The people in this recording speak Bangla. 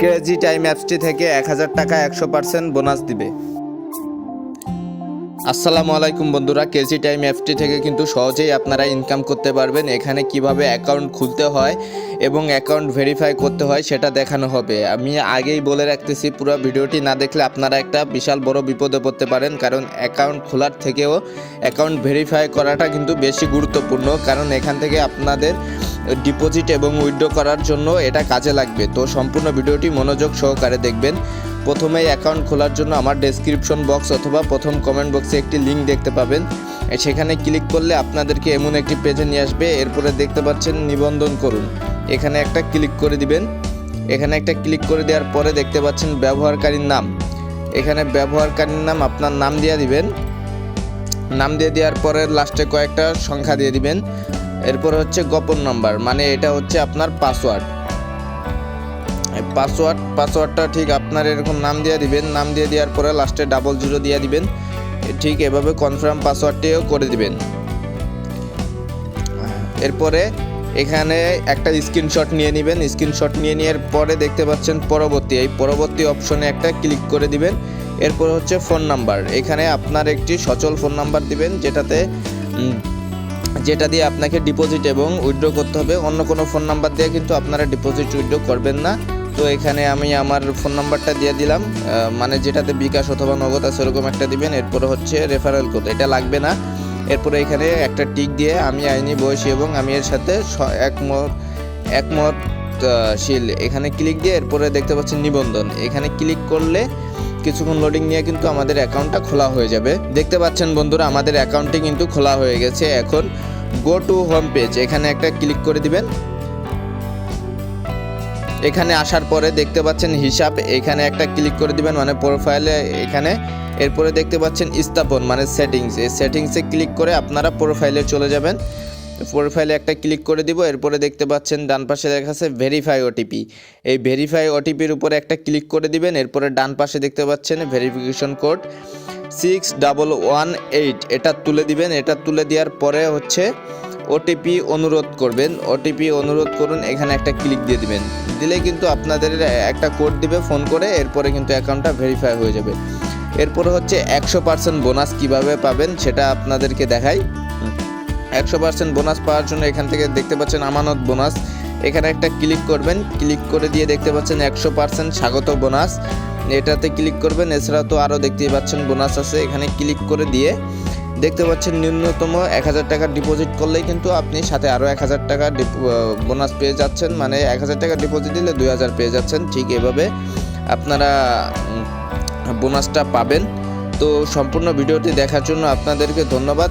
ক্রেজি টাইম অ্যাপসটি থেকে এক হাজার টাকা একশো পার্সেন্ট বোনাস দিবে। আসসালামু আলাইকুম বন্ধুরা কেজি টাইম অ্যাপটি থেকে কিন্তু সহজেই আপনারা ইনকাম করতে পারবেন। এখানে কীভাবে অ্যাকাউন্ট খুলতে হয় এবং অ্যাকাউন্ট ভেরিফাই করতে হয় সেটা দেখানো হবে। আমি আগেই বলে রাখতেছি, পুরো ভিডিওটি না দেখলে আপনারা একটা বিশাল বড় বিপদে পড়তে পারেন, কারণ অ্যাকাউন্ট খোলার থেকেও অ্যাকাউন্ট ভেরিফাই করাটা কিন্তু বেশি গুরুত্বপূর্ণ, কারণ এখান থেকে আপনাদের ডিপোজিট এবং উইথড্র করার জন্য এটা কাজে লাগবে। তো সম্পূর্ণ ভিডিওটি মনোযোগ সহকারে দেখবেন। প্রথমেই অ্যাকাউন্ট খোলার জন্য আমার ডেসক্রিপশন বক্স অথবা প্রথম কমেন্ট বক্সে একটি লিঙ্ক দেখতে পাবেন। সেখানে ক্লিক করলে আপনাদেরকে এমন একটি পেজে নিয়ে আসবে। এরপরে দেখতে পাচ্ছেন নিবন্ধন করুন। এখানে একটা ক্লিক করে দিবেন। এখানে একটা ক্লিক করে দেওয়ার পরে দেখতে পাচ্ছেন ব্যবহারকারীর নাম। এখানে ব্যবহারকারীর নাম আপনার নাম দিয়ে দিবেন। নাম দিয়ে দেওয়ার পরে লাস্টে কয়েকটা সংখ্যা দিয়ে দিবেন। এরপর হচ্ছে গোপন নাম্বার মানে এটা হচ্ছে আপনার পাসওয়ার্ড পাসওয়ার্ড পাসওয়ার্ডটা ঠিক আপনার এরকম নাম দিয়ে দিবেন, নাম দিয়ে দেওয়ার পরে লাস্টে ডাবল জিরো দিয়ে দিবেন। ঠিক এভাবে কনফার্ম পাসওয়ার্ডটিও করে দিবেন। এরপরে এখানে একটা স্ক্রিনশট নিয়ে নেবেন। স্ক্রিনশট নিয়ে নেওয়ার পরে দেখতে পাচ্ছেন পরবর্তী, এই পরবর্তী অপশনে একটা ক্লিক করে দিবেন। এরপর হচ্ছে ফোন নাম্বার এখানে আপনার একটি সচল ফোন নাম্বার দিবেন, যেটাতে যেটা দিয়ে আপনাকে ডিপোজিট এবং উইথড্র করতে হবে। অন্য কোনো ফোন নাম্বার দিয়ে কিন্তু আপনারা ডিপোজিট উইথড্র করবেন না। তো এখানে আমি আমার ফোন নাম্বারটা দিয়ে দিলাম। মানে যেটাতে বিকাশ অথবা নগদ আছে ওরকম একটা দিবেন। এরপরে হচ্ছে রেফারেল কোড এটা লাগবে না। এরপরে এখানে একটা টিক দিয়ে আমি আইনি, বয়সী এবং আমি এর সাথে একমত একমত শীল। এখানে ক্লিক দিয়ে এরপরে দেখতে পাচ্ছেন নিবন্ধন। এখানে ক্লিক করলে কিছুক্ষণ লোডিং নিয়ে কিন্তু আমাদের অ্যাকাউন্টটা খোলা হয়ে যাবে। দেখতে পাচ্ছেন বন্ধুরা, আমাদের অ্যাকাউন্টটি কিন্তু খোলা হয়ে গেছে। এখন গো টু হোম পেজ এখানে একটা ক্লিক করে দিবেন। এখানে আসার পরে দেখতে পাচ্ছেন হিসাব, এখানে একটা ক্লিক করে দিবেন মানে প্রোফাইলে এখানে। এরপরে দেখতে পাচ্ছেন স্থাপন মানে সেটিংস এই সেটিংসে ক্লিক করে আপনারা প্রোফাইলে চলে যাবেন। প্রোফাইলে একটা ক্লিক করে দিব, এরপরে দেখতে পাচ্ছেন ডান পাশে দেখা যাচ্ছে ভেরিফাই ওটিপি এই ভেরিফাই ওটিপির উপরে একটা ক্লিক করে দিবেন, এরপরে ডান পাশে দেখতে পাচ্ছেন verification code six double one eight এটা তুলে দিবেন, এটা তুলে দেওয়ার পরে হচ্ছে ওটিপি অনুরোধ করবেন ওটিপি অনুরোধ করুন, এখানে একটা ক্লিক দিয়ে দিবেন। দিলে কিন্তু আপনাদের একটা কোড দিবে ফোন করে, এরপরে কিন্তু অ্যাকাউন্টটা ভেরিফাই হয়ে যাবে। এরপরে হচ্ছে একশো পার্সেন্ট বোনাস কীভাবে পাবেন সেটা আপনাদেরকে দেখাই। একশো পার্সেন্ট বোনাস পাওয়ার জন্য এখান থেকে দেখতে পাচ্ছেন আমানত বোনাস। এখানে একটা ক্লিক করবেন, ক্লিক করে দিয়ে দেখতে পাচ্ছেন একশো পার্সেন্ট স্বাগত বোনাস। এটাতে ক্লিক করবেন, এছাড়াও তো আরও দেখতেই পাচ্ছেন বোনাস আছে। এখানে ক্লিক করে দিয়ে দেখতে পাচ্ছেন ন্যূনতম এক হাজার টাকা ডিপোজিট করলেই কিন্তু আপনি সাথে আরও এক হাজার টাকা বোনাস পেয়ে যাচ্ছেন। মানে এক হাজার টাকা ডিপোজিট দিলে দুই হাজার পেয়ে যাচ্ছেন। ঠিক এভাবে আপনারা বোনাসটা পাবেন। তো সম্পূর্ণ ভিডিওটি দেখার জন্য আপনাদেরকে ধন্যবাদ।